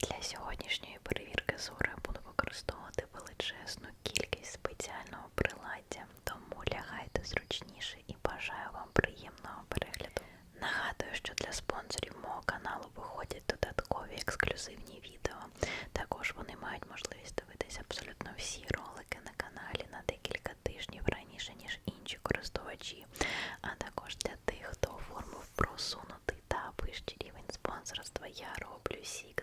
Для сьогоднішньої перевірки зору буду використовувати величезну кількість спеціального приладдя, тому лягайте зручніше і бажаю вам приємного перегляду. Нагадую, що для спонсорів мого каналу виходять додаткові ексклюзивні відео. Також вони мають можливість дивитися абсолютно всі ролики на каналі на декілька тижнів раніше, ніж інші користувачі, а також для тих, хто оформив просунутий та вищий рівень спонсорства, я роблю сік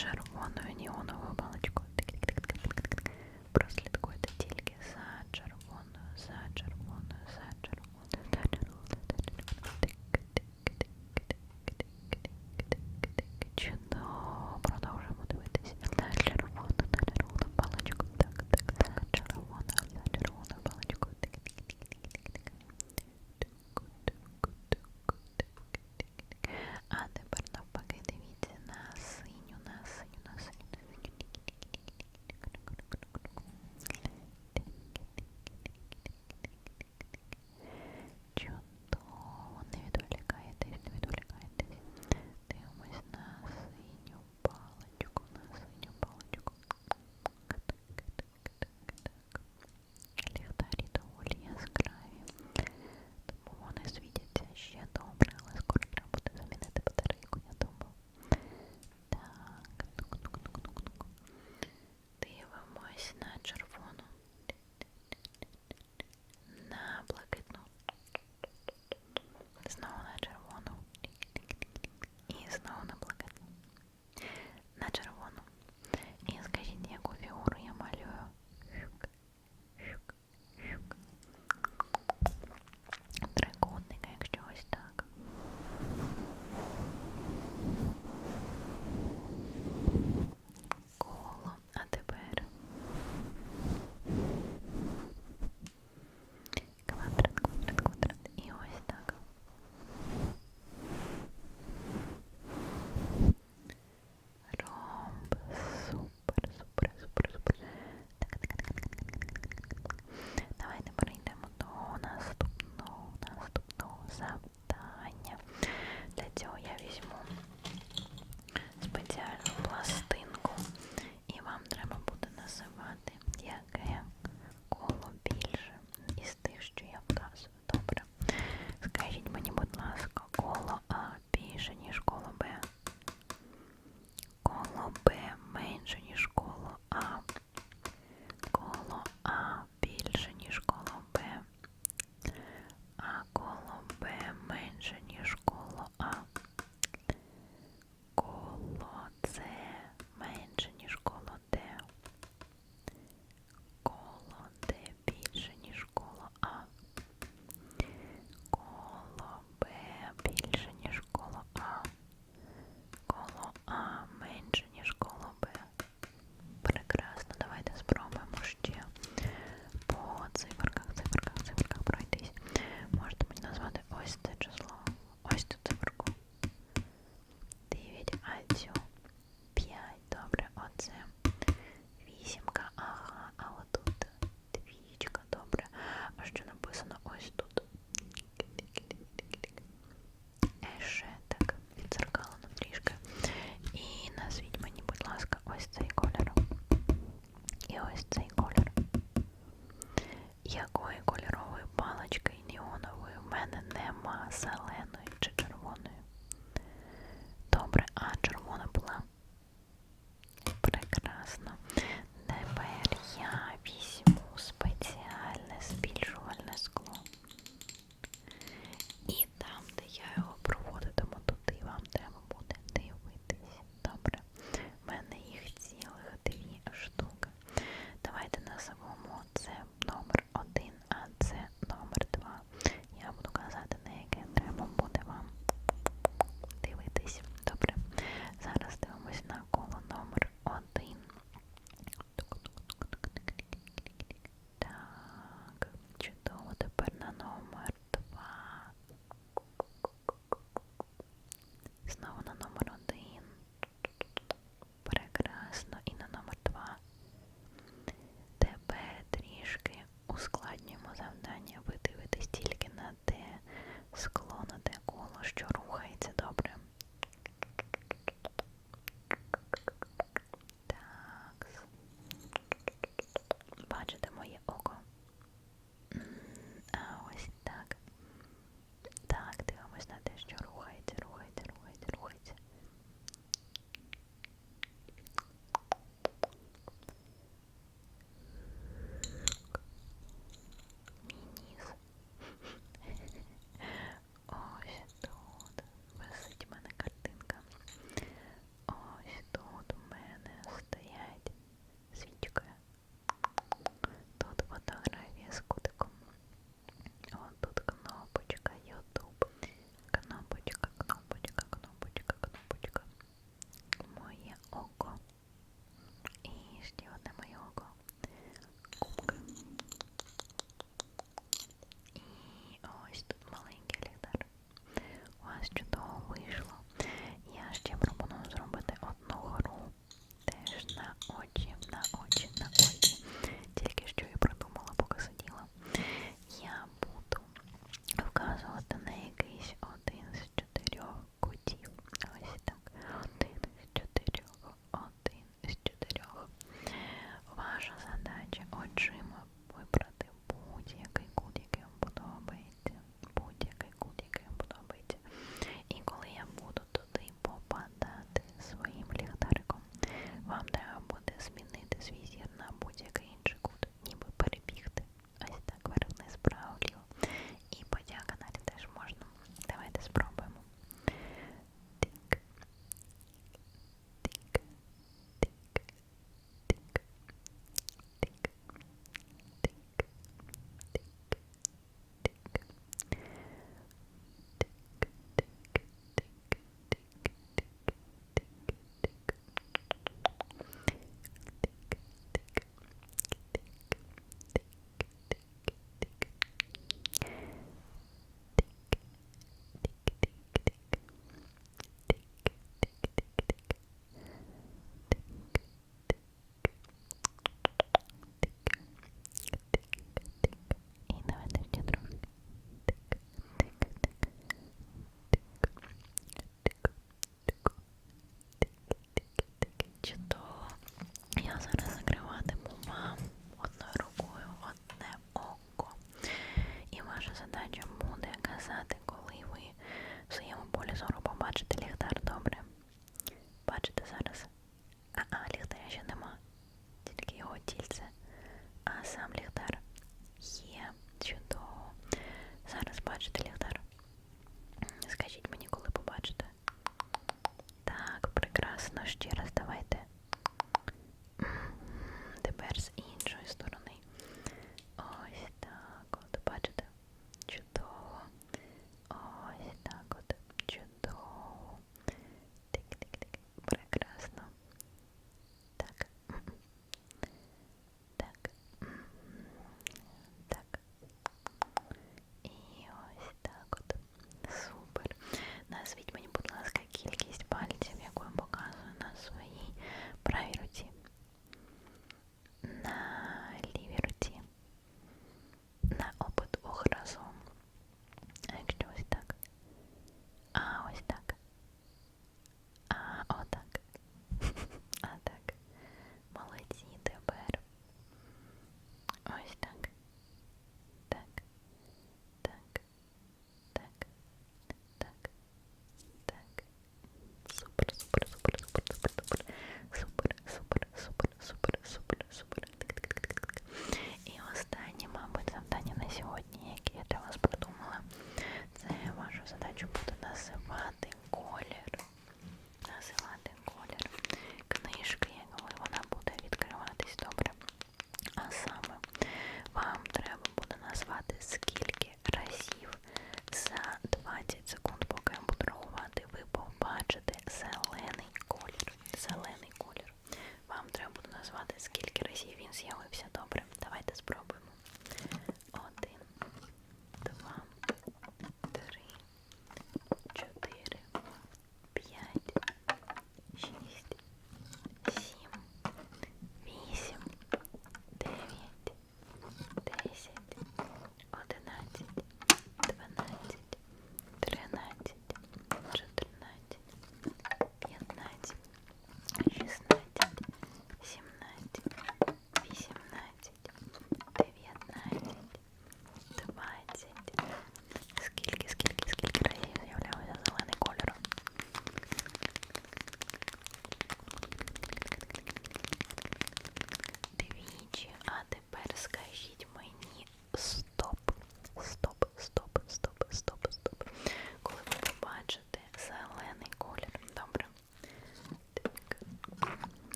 shadow. 九 що